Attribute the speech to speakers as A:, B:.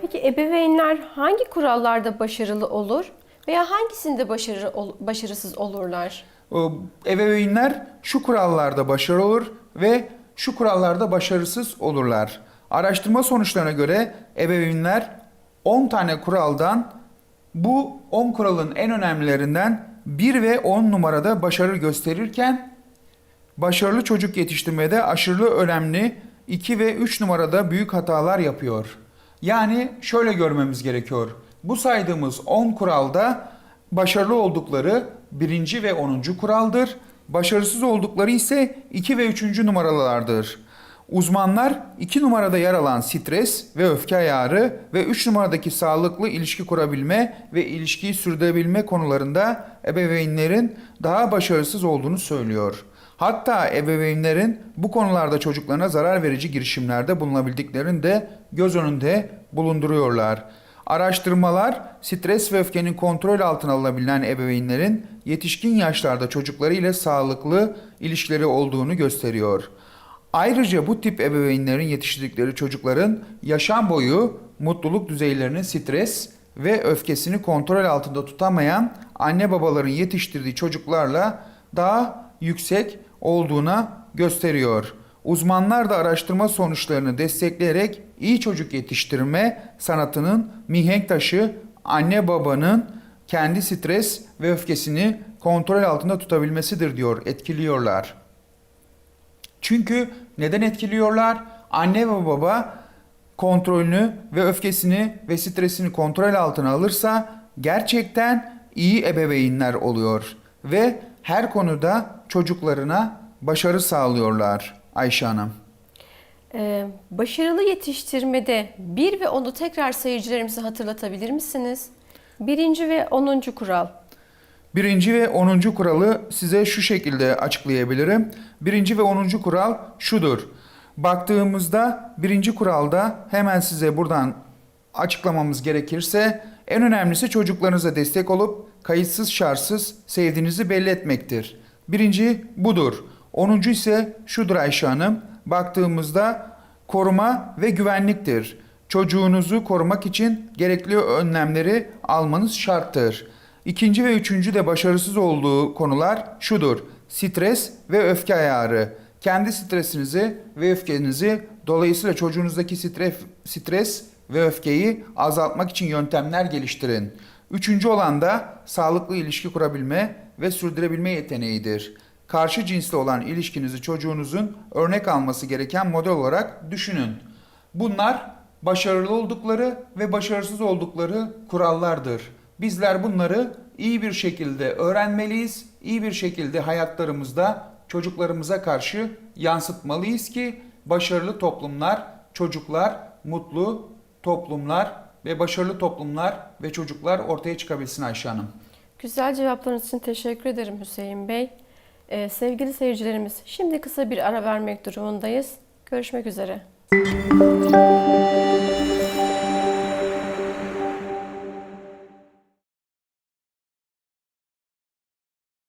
A: Peki ebeveynler hangi kurallarda başarılı olur veya hangisinde başarı, başarısız olurlar?
B: Ebeveynler şu kurallarda başarılı olur ve şu kurallarda başarısız olurlar. Araştırma sonuçlarına göre ebeveynler 10 tane kuraldan bu 10 kuralın en önemlilerinden 1 ve 10 numarada başarı gösterirken başarılı çocuk yetiştirmede aşırı önemli 2 ve 3 numarada büyük hatalar yapıyor. Yani şöyle görmemiz gerekiyor. Bu saydığımız 10 kuralda başarılı oldukları 1. ve 10. kuraldır. Başarısız oldukları ise 2 ve 3. numaralardır. Uzmanlar 2 numarada yer alan stres ve öfke ayarı ve 3 numaradaki sağlıklı ilişki kurabilme ve ilişkiyi sürdürebilme konularında ebeveynlerin daha başarısız olduğunu söylüyor. Hatta ebeveynlerin bu konularda çocuklarına zarar verici girişimlerde bulunabildiklerini de göz önünde bulunduruyorlar. Araştırmalar stres ve öfkenin kontrol altına alınabilen ebeveynlerin yetişkin yaşlarda çocukları ile sağlıklı ilişkileri olduğunu gösteriyor. Ayrıca bu tip ebeveynlerin yetiştirdikleri çocukların yaşam boyu mutluluk düzeylerini stres ve öfkesini kontrol altında tutamayan anne babaların yetiştirdiği çocuklarla daha yüksek olduğuna gösteriyor. Uzmanlar da araştırma sonuçlarını destekleyerek iyi çocuk yetiştirme sanatının mihenk taşı anne babanın kendi stres ve öfkesini kontrol altında tutabilmesidir diyor, etkiliyorlar. Çünkü neden etkiliyorlar? Anne ve baba kontrolünü ve öfkesini ve stresini kontrol altına alırsa gerçekten iyi ebeveynler oluyor ve her konuda çocuklarına başarı sağlıyorlar Ayşe Hanım.
A: Ee, başarılı yetiştirmede 1 ve 10'u tekrar seyircilerimize hatırlatabilir misiniz? Birinci ve 10. kural.
B: Birinci ve onuncu kuralı size şu şekilde açıklayabilirim. Birinci ve onuncu kural şudur. Baktığımızda birinci kuralda hemen size buradan açıklamamız gerekirse en önemlisi çocuklarınıza destek olup kayıtsız şartsız sevdiğinizi belli etmektir. Birinci budur. Onuncu ise şudur Ayşe Hanım. Baktığımızda koruma ve güvenliktir. Çocuğunuzu korumak için gerekli önlemleri almanız şarttır. İkinci ve üçüncü de başarısız olduğu konular şudur. Stres ve öfke ayarı. Kendi stresinizi ve öfkenizi dolayısıyla çocuğunuzdaki stres, stres ve öfkeyi azaltmak için yöntemler geliştirin. Üçüncü olan da sağlıklı ilişki kurabilme ve sürdürebilme yeteneğidir. Karşı cinsli olan ilişkinizi çocuğunuzun örnek alması gereken model olarak düşünün. Bunlar başarılı oldukları ve başarısız oldukları kurallardır. Bizler bunları iyi bir şekilde öğrenmeliyiz, iyi bir şekilde hayatlarımızda çocuklarımıza karşı yansıtmalıyız ki başarılı toplumlar, çocuklar, mutlu toplumlar ve başarılı toplumlar ve çocuklar ortaya çıkabilsin Ayşe Hanım.
A: Güzel cevaplarınız için teşekkür ederim Hüseyin Bey. Ee, sevgili seyircilerimiz, şimdi kısa bir ara vermek durumundayız. Görüşmek üzere.